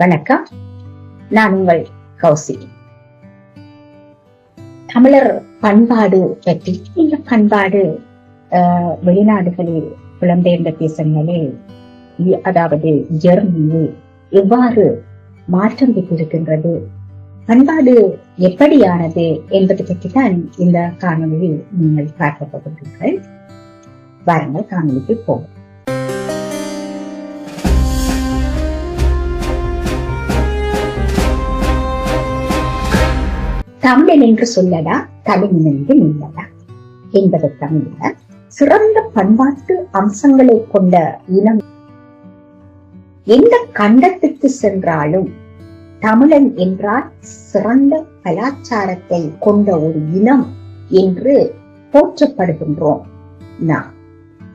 வணக்கம். நான் உங்கள் கௌசி. தமிழர் பண்பாடு பற்றி இந்த பண்பாடு வெளிநாடுகளில் புலம்பெயர்ந்த தேசங்களில் அதாவது ஜெர்மனி எவ்வாறு மாற்றம் பெற்றிருக்கின்றது? பண்பாடு எப்படியானது என்பது பற்றி தான் இந்த காணொலியில் நீங்கள் பார்க்க போகிறீர்கள். வாருங்கள் காணொலிக்கு போவோம். தமிழன் என்று சொல்லடா தலைமுனைந்து நில்லடா. என்பது தமிழ சிறந்த பண்பாட்டு அம்சங்களை கொண்ட இனம். எந்த கண்டத்துக்கு சென்றாலும் தமிழன் என்றால் சிறந்த கலாச்சாரத்தை கொண்ட ஒரு இனம் என்று போற்றப்படுகின்றோம் நாம்.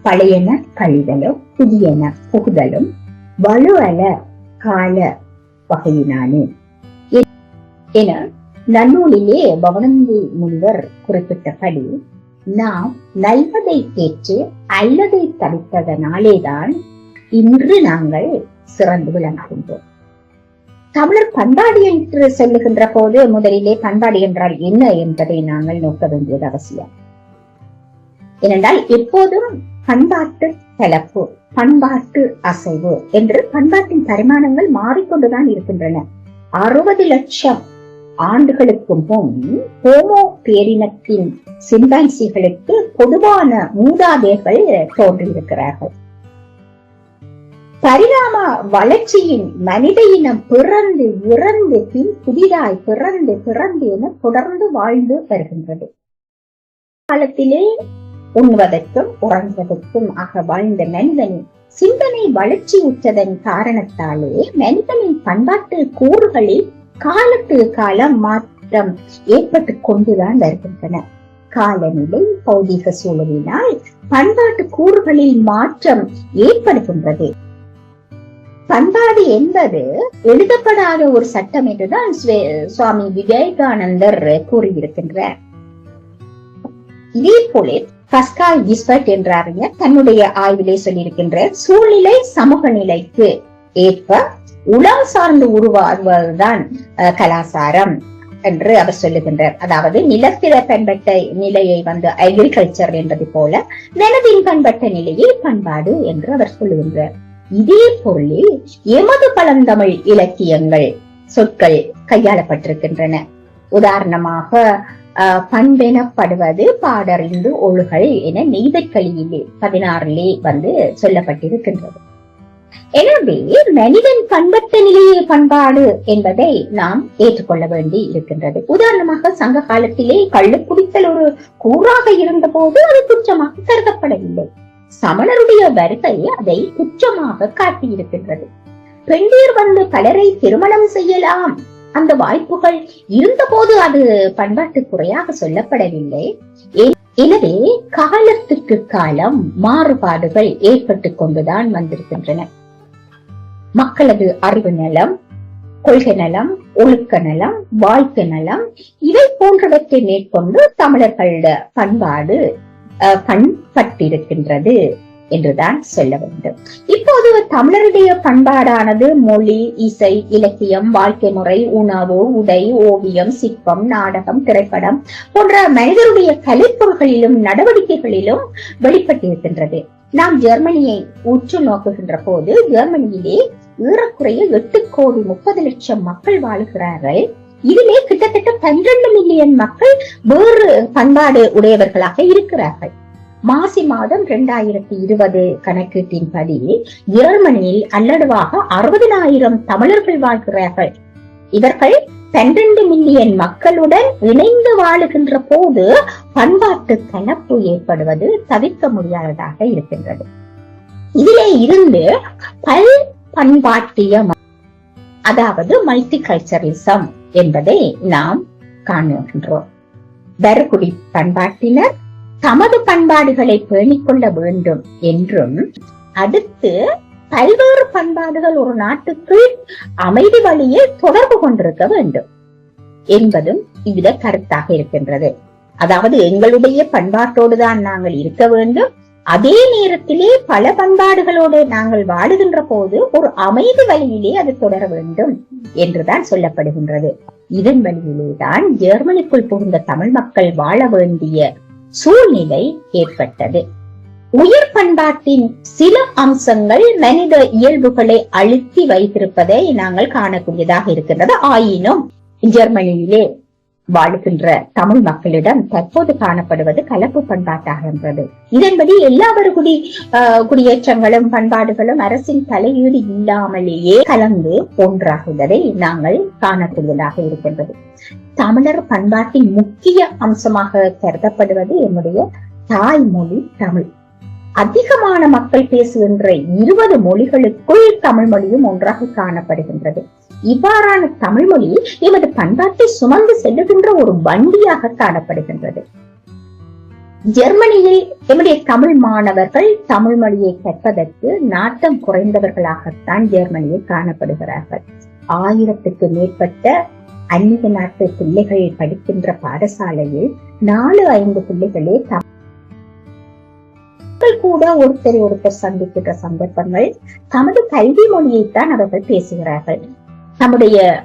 பழையன கழிதலும் புதியன புகுதலும் வலுவல கால வகையினானே என நன்னூலிலே பவனந்தி முனிவர் குறிப்பிட்டபடி நாம் நல்வதை கேட்டு அல்லதை தடுத்ததனாலேதான் இன்று நாங்கள் சிறந்து விளங்குகின்றோம். தமிழர் பண்பாடு என்று சொல்லுகின்ற போது முதலிலே பண்பாடு என்றால் என்ன என்பதை நாங்கள் நோக்க வேண்டியது அவசியம். ஏனென்றால் எப்போதும் பண்பாட்டு கலப்பு பண்பாட்டு அசைவு என்று பண்பாட்டின் பரிமாணங்கள் மாறிக்கொண்டுதான் இருக்கின்றன. அறுபது லட்சம் ஆண்டுகளுக்கு முன் ஹோமோ பேரினத்தின் சிம்பான்சிகளுக்கு பொதுவான மூதாதையர்கள் தோன்றியிருக்கிறார்கள். பரிணாம வளர்ச்சியின் மனித இனம் பிறந்து இறந்து பின் புதிதாய் பிறந்து பிறந்து என தொடர்ந்து வாழ்ந்து வருகின்றது. காலத்திலே உண்வதற்கும் உறங்குவதற்கும் ஆக வாழ்ந்த மனிதனின் சிந்தனை வளர்ச்சி உற்றதன் காரணத்தாலே மனிதனின் பண்பாட்டு கூறுகளில் காலத்துக்கு காலம் மாற்றம் ஏற்பட்டு கொண்டுதான் வருகின்றன. காலநிலை பௌதிக சூழலினால் பண்பாட்டு கூறுகளில் மாற்றம் ஏற்படுகின்றது. பண்பாடு என்பது எழுதப்படாத ஒரு சட்டம் என்றுதான் சுவாமி விவேகானந்தர் கூறியிருக்கின்றார். இதே போல பஸ்கால் கிஸ்பர்ட் என்ற அறிஞர் தன்னுடைய ஆய்விலே சொல்லியிருக்கின்ற சூழ்நிலை சமூக நிலைக்கு ஏற்ப உலகம் சார்ந்து உருவாகுவதுதான் அஹ், கலாசாரம் என்று அவர் சொல்லுகின்றார். அதாவது நிலத்தில பண்பட்ட நிலையை வந்து அக்ரிகல்ச்சர் என்பது போல நிலவின் பண்பட்ட நிலையை பண்பாடு என்று அவர் சொல்லுகின்றார். இதே பொருளில் எமது பழந்தமிழ் இலக்கியங்கள் சொற்கள் கையாளப்பட்டிருக்கின்றன. உதாரணமாக பண்பெனப்படுவது பாடறிந்து ஒழுகல் என நெய்தற்களியிலே பதினாறிலே வந்து சொல்லப்பட்டிருக்கின்றது. எனவே மனிதன் பண்பட்ட நிலையே பண்பாடு என்பதை நாம் ஏற்றுக்கொள்ள வேண்டி இருக்கின்றது. உதாரணமாக சங்க காலத்திலே கள்ளு குடித்தல் ஒரு கூறாக இருந்த போது அது குற்றமாக கருதப்படவில்லை. சமணருடைய வருகை அதை குற்றமாக காட்டியிருக்கின்றது. பெண்டீர் வந்து பலரை திருமணம் செய்யலாம். அந்த வாய்ப்புகள் இருந்தபோது அது பண்பாட்டு குறையாக சொல்லப்படவில்லை. எனவே காலத்துக்கு காலம் மாறுபாடுகள் ஏற்பட்டு கொண்டுதான் வந்திருக்கின்றன. மக்களது அறிவு நலம் கொள்கை நலம் ஒழுக்க நலம் வாழ்க்கை நலம் இவை போன்றவற்றை மேற்கொண்டு தமிழர்கள பண்பாடு பண்பட்டிருக்கின்றது என்றுதான் சொல்ல வேண்டும். இப்போது தமிழருடைய பண்பாடானது மொழி இசை இலக்கியம் வாழ்க்கை முறை உணவு உடை ஓவியம் சிற்பம் நாடகம் திரைப்படம் போன்ற மனிதருடைய கலைப்பொருள்களிலும் நடவடிக்கைகளிலும் வெளிப்பட்டிருக்கின்றது. நாம் ஜெர்மனியை உற்று நோக்குகின்ற போது ஜெர்மனியிலே ஏறக்குறைய எட்டு கோடி முப்பது லட்சம் மக்கள் வாழுகிறார்கள். இதிலே கிட்டத்தட்ட பன்னிரண்டு மில்லியன் மக்கள் வேறு பண்பாடு உடையவர்களாக இருக்கிறார்கள். மாசி மாதம் இரண்டாயிரத்தி இருபது கணக்கீட்டின்படி ஜெர்மனியில் அல்லடுவாக அறுபதினாயிரம் தமிழர்கள் வாழ்கிறார்கள். இவர்கள் பன்னிரண்டு மில்லியன் மக்களுடன் இணைந்து வாழுகின்ற போது பண்பாட்டு கலப்பு ஏற்படுவது தவிர்க்க முடியாததாக இருக்கின்றது. இதிலே இருந்து பல் பண்பாட்டியம் அதாவது மல்டி கல்ச்சரிசம் என்பதை நாம் காணுகின்றோம். தருகுடி பண்பாட்டினர் தமது பண்பாடுகளை பேணிக் கொள்ள வேண்டும் என்றும் அடுத்து பல்வேறு பண்பாடுகள் ஒரு நாட்டுக்குள் அமைதி வழியில் தொடர்பு கொண்டிருக்க வேண்டும் என்பதும் இவ்வித கருத்தாக இருக்கின்றது. அதாவது எங்களுடைய பண்பாட்டோடு தான் நாங்கள் இருக்க வேண்டும். அதே நேரத்திலே பல பண்பாடுகளோடு நாங்கள் வாழுகின்ற போது ஒரு அமைதி வழியிலே அது தொடர வேண்டும் என்றுதான் சொல்லப்படுகின்றது. இதன் வழியிலே தான் ஜெர்மனிக்குள் புகுந்த தமிழ் மக்கள் வாழ வேண்டிய சூழ்நிலை ஏற்பட்டது. உயர் பண்பாட்டின் சில அம்சங்கள் மனித இயல்புகளை அழுத்தி வைத்திருப்பதை நாங்கள் காணக்கூடியதாக இருக்கின்றது. ஆயினும் ஜெர்மனியிலே வாழுகின்ற தமிழ் மக்களிடம் தற்போது காணப்படுவது கலப்பு பண்பாட்டாகின்றது இதன்படி எல்லா குடி குடியேற்றங்களும் பண்பாடுகளும் அரசின் தலையீடு இல்லாமலேயே கலந்து ஒன்றாகுவதை நாங்கள் காணக்கூடியதாக இருக்கின்றது. தமிழர் பண்பாட்டின் முக்கிய அம்சமாக கருதப்படுவது என்னுடைய தாய்மொழி தமிழ். அதிகமான மக்கள் பேசுகின்ற இருபது மொழிகளுக்குள் தமிழ் மொழியும் ஒன்றாக காணப்படுகின்றது. இவ்வாறான தமிழ் மொழி எமது பண்பாட்டை சுமந்து செல்லுகின்ற ஒரு வண்டியாக காணப்படுகின்றது. ஜெர்மனியில் எம்முடைய தமிழ் மாணவர்கள் தமிழ் மொழியை கற்பதற்கு நாட்டம் குறைந்தவர்களாகத்தான் ஜெர்மனியில் காணப்படுகிறார்கள். ஆயிரத்துக்கு மேற்பட்ட அந்நிய நாட்டு பிள்ளைகள் படிக்கின்ற பாடசாலையில் நாலு ஐந்து பிள்ளைகளே தமிழ் கூட ஒருத்தரை ஒருத்தர் சந்திக்கின்ற சந்தர்ப்பங்கள் தமது கல்வி மொழியைத்தான் அவர்கள் பேசுகிறார்கள். நம்முடைய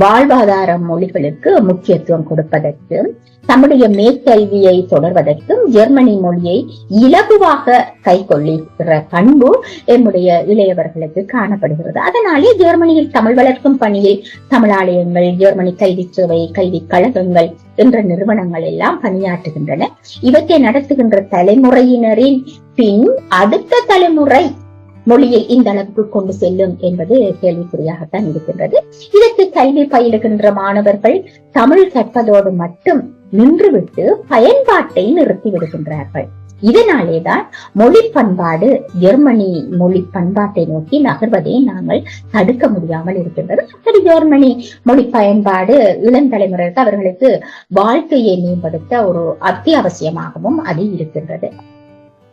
வாழ்வாதார மொழிகளுக்கு முக்கியத்துவம் கொடுப்பதற்கு தம்முடைய மேற்கல்வியை தொடர்வதற்கும் ஜெர்மனி மொழியை இலகுவாக கை கொள்ளுகிற பண்பு என்னுடைய இளையவர்களுக்கு காணப்படுகிறது. அதனாலே ஜெர்மனியில் தமிழ் வளர்க்கும் பணியில் தமிழாலயங்கள் ஜெர்மனி கல்வி சேவை கல்வி கழகங்கள் என்ற நிறுவனங்கள் எல்லாம் பணியாற்றுகின்றன. இவற்றை நடத்துகின்ற தலைமுறையினரின் பின் அடுத்த தலைமுறை மொழியை இந்த அளவுக்கு கொண்டு செல்லும் என்பது கேள்விக்குறியாகத்தான் இருக்கின்றது. இதற்கு கல்வி பயிலுகின்ற மாணவர்கள் தமிழ் கற்பதோடு மட்டும் நின்றுவிட்டு பயன்பாட்டை நிறுத்தி விடுகின்றார்கள். இதனாலேதான் மொழி பண்பாடு ஜெர்மனி மொழி பண்பாட்டை நோக்கி நகர்வதை நாங்கள் தடுக்க முடியாமல் இருக்கின்றது. ஜெர்மனி மொழி பயன்பாடு இளந்தலைமுறைக்கு அவர்களுக்கு வாழ்க்கையை மேம்படுத்த ஒரு அத்தியாவசியமாகவும் அது இருக்கின்றது.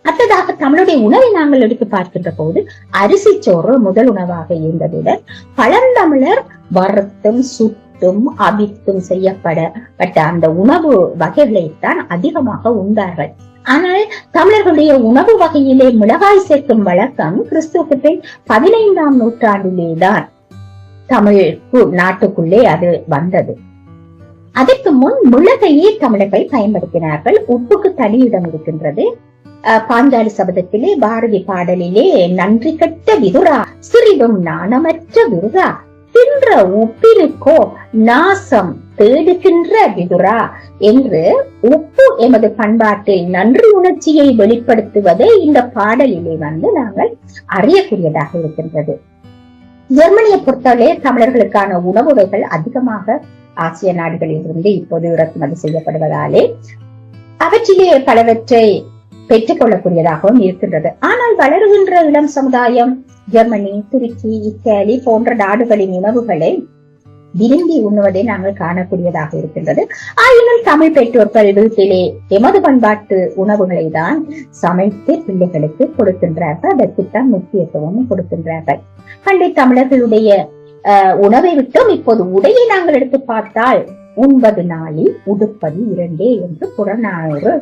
அடுத்ததாக தமிழுடைய உணவை நாங்கள் எடுத்து பார்க்கின்ற போது அரிசி சோறு முதல் உணவாக இருந்ததுடன் பழந்தமிழர் வறுத்தும் சுட்டும் அவித்தும் செய்யப்படப்பட்ட அந்த உணவு வகைகளைத்தான் அதிகமாக உண்டார்கள். ஆனால் தமிழர்களுடைய உணவு வகையிலே மிளகாய் சேர்க்கும் வழக்கம் கிறிஸ்துவுக்கு பின் பதினைந்தாம் நூற்றாண்டிலேதான் தமிழ் நாட்டுக்குள்ளே அது வந்தது. அதற்கு முன் மிளகையே தமிழர்கள் பயன்படுத்தினார்கள். உப்புக்கு தனியிடம் இருக்கின்றது. பாஞ்சாலி சபதத்திலே பாரதி பாடலிலே நன்றி கட்ட விதுரா சிறிதும் நாணமற்ற விருதா தின்ற உப்பினுக்கோ நாசம் தேடுகின்ற விதுரா என்று உப்பு எமது பண்பாட்டில் நன்றி உணர்ச்சியை வெளிப்படுத்துவதை இந்த பாடலிலே வந்து நாங்கள் அறியக்கூடியதாக இருக்கின்றது. ஜெர்மனியை பொறுத்தவரை தமிழர்களுக்கான உணவு வகைகள் அதிகமாக ஆசிய நாடுகளில் இருந்து இப்போது இறக்குமதி செய்யப்படுவதாலே அவற்றிலே பலவற்றை பெற்றுக் கொள்ளக்கூடியதாகவும் இருக்கின்றது. ஆனால் வளருகின்ற இளம் சமுதாயம் ஜெர்மனி துருக்கி இத்தாலி போன்ற நாடுகளின் உணவுகளை விரும்பி உண்ணுவதை நாங்கள் காணக்கூடியதாக இருக்கின்றது. ஆயினும் தமிழ் பெற்றோர்கள் வீட்டிலே எமது பண்பாட்டு உணவுகளை தான் சமைத்து பிள்ளைகளுக்கு கொடுக்கின்றார்கள். அதற்குத்தான் முக்கியத்துவமும் கொடுக்கின்றார்கள். பண்டை தமிழர்களுடைய உணவை விட்டும். இப்போது உடையை நாங்கள் எடுத்து பார்த்தால் உண்பது நாளில் உடுப்பது இரண்டே என்று புறநானூறு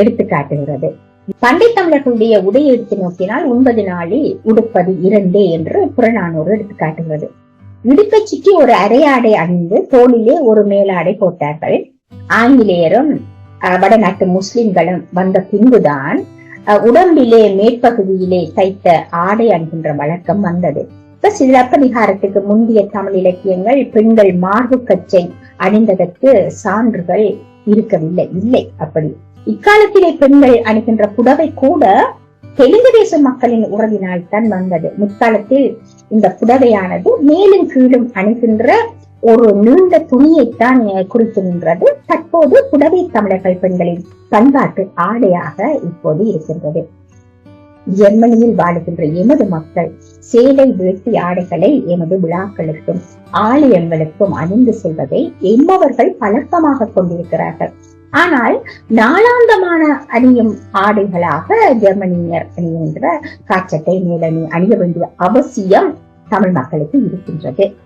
எடுத்து காட்டுகிறது பண்டை தமிழர்களுடைய உடையை எடுத்து நோக்கினால் ஒன்பது நாளில் உடுப்பது இரண்டே என்று புறநானூறு எடுத்து காட்டுகிறது இடுப்பை சுற்றி ஒரு அரையாடை அணிந்து தோளிலே ஒரு மேலாடை போட்டார்கள். ஆங்கிலேயரும் வடநாட்டு முஸ்லிம்களும் வந்த பின்புதான் உடம்பிலே மேற்பகுதியிலே தைத்த ஆடை அணிகின்ற வழக்கம் வந்தது. இப்ப சிலப்பதிகாரத்துக்கு முந்தைய தமிழ் இலக்கியங்கள் பெண்கள் மார்பு கச்சை அணிந்ததற்கு சான்றுகள் இருக்கவில்லை. இல்லை அப்படி இக்காலத்திலே பெண்கள் அணிகின்ற புடவை கூட தெலுங்கு தேச மக்களின் உறவினால் தான் வந்தது. முற்காலத்தில் இந்த புடவையானது மேலும் கீழும் அணிகின்ற ஒரு நீண்ட துணியைத்தான் குறித்து நின்றது. தற்போது புடவை தமிழர்கள் பெண்களின் பண்பாட்டு ஆடையாக இப்போது இருக்கின்றது. ஜெர்மனியில் வாழுகின்ற எமது மக்கள் சேலை வேட்டி ஆடைகளை எமது விழாக்களுக்கும் ஆலயங்களுக்கும் அணிந்து செல்வதை எம்மவர்கள் பழக்கமாக கொண்டிருக்கிறார்கள். ஆனால் நாளாந்தமான அணியும் ஆடைகளாக ஜெர்மனியர் அணிகின்ற காச்சட்டை மேலணி அணிய வேண்டிய அவசியம் தமிழ் மக்களுக்கு இருக்கின்றது.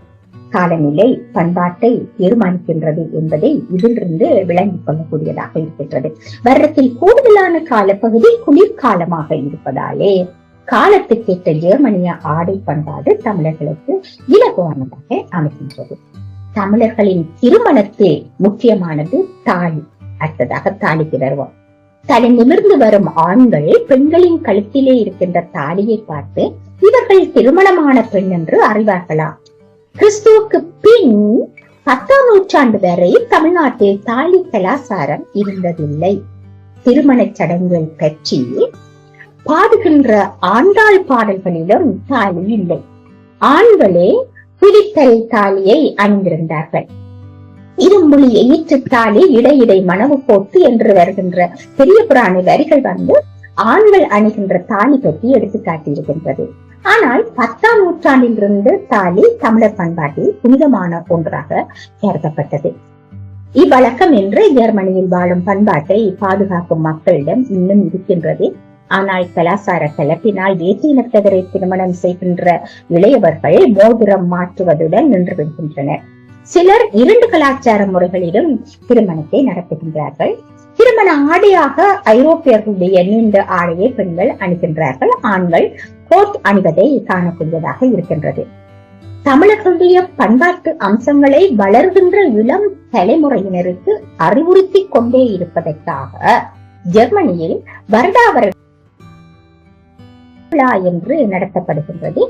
காலநிலை பண்பாட்டை தீர்மானிக்கின்றது என்பதை இதிலிருந்து விளங்கிக் கொள்ளக்கூடியதாக இருக்கின்றது. வருடத்தில் கூடுதலான காலப்பகுதி குளிர்காலமாக இருப்பதாலே காலத்துக்கேற்ற ஜெர்மனிய ஆடை பண்பாடு தமிழர்களுக்கு இலகுவானதாக அமைகின்றது. தமிழர்களின் திருமணத்தில் முக்கியமானது தாலி அடுத்ததாக தாலிக்கு வருவோம். தலை நிமிர்ந்து வரும் ஆண்கள் பெண்களின் கழுத்திலே இருக்கின்ற தாலியை பார்த்து இவர்கள் திருமணமான பெண் என்று அறிவார்களா? கிறிஸ்துவுக்கு பின் பத்தாம் நூற்றாண்டு வரை தமிழ்நாட்டில் தாலி கலாச்சாரம் இருந்ததில்லை. திருமணச் சடங்குகள் பற்றி பாடுகின்ற ஆண்டாள் பாடல்களிலும் தாலி இல்லை. ஆண்களே புலித்தல் தாலியை அணிந்திருந்தார்கள். இரும்புலி எயிற்று இடையிடை மனவு போட்டு என்று வருகின்ற பெரிய புராண வரிகள் வந்து ஆண்கள் அணிகின்ற தாலி பற்றி எடுத்து காட்டியிருக்கின்றது. ஆனால் பத்தாம் நூற்றாண்டிலிருந்து தாலி தமிழர் பண்பாட்டில் புனிதமான ஒன்றாக கருதப்பட்டது. இவ்வழக்கம் என்று ஜெர்மனியில் வாழும் பண்பாட்டை பாதுகாக்கும் மக்களிடம் இன்னும் இருக்கின்றது. ஆனால் கலாசார கலப்பினால் வேற்றினத்தவரை திருமணம் செய்கின்ற இளையவர்கள் மோதிரம் மாற்றுவதுடன் நின்று விடுகின்றனர். சிலர் இரண்டு கலாச்சார முறைகளிலும் திருமணத்தை நடத்துகின்றார்கள். திருமண ஆடையாக ஐரோப்பியர்களுடைய நீண்ட ஆடையை பெண்கள் அணிகின்றார்கள். ஆண்கள் கோட் அணிவதை காணக்கூடியதாக இருக்கின்றது. தமிழர்களுடைய பண்பாட்டு அம்சங்களை வளர்கின்ற இளம் தலைமுறையினருக்கு அறிவுறுத்தி கொண்டே இருப்பதற்காக ஜெர்மனியில் வருடாவர என்று நடத்தப்படுகின்றது.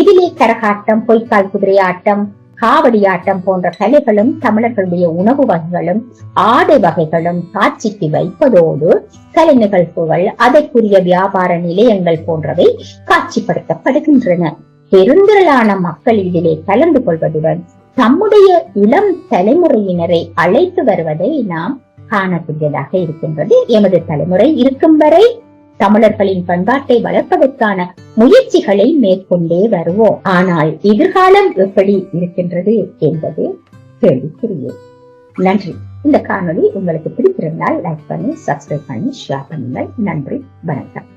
இதிலே கரகாட்டம் பொய்க்கால் குதிரை ஆட்டம் காவடியாட்டம் போன்ற கலைகளும் தமிழர்களுடைய உணவு வகைகளும் ஆடை வகைகளும் காட்சிக்கு வைப்பதோடு கலை நிகழ்வுகள் அதற்குரிய வியாபார நிலையங்கள் போன்றவை காட்சிப்படுத்தப்படுகின்றன. பெருந்திரளான மக்கள் இதிலே கலந்து கொள்வதுடன் தம்முடைய இளம் தலைமுறையினரை அழைத்து வருவதை நாம் காணக்கூடியதாக இருக்கின்றது. எமது தலைமுறை இருக்கும் வரை தமிழர்களின் பண்பாட்டை வளர்ப்பதற்கான முயற்சிகளை மேற்கொண்டே வருவோம். ஆனால் எதிர்காலம் எப்படி இருக்கின்றது என்பது கேள்விக்குரிய நன்றி. இந்த காணொளி உங்களுக்கு பிடித்திருந்தால் லைக் பண்ணி சப்ஸ்கிரைப் பண்ணி ஷேர் பண்ணுங்கள். நன்றி. வணக்கம்.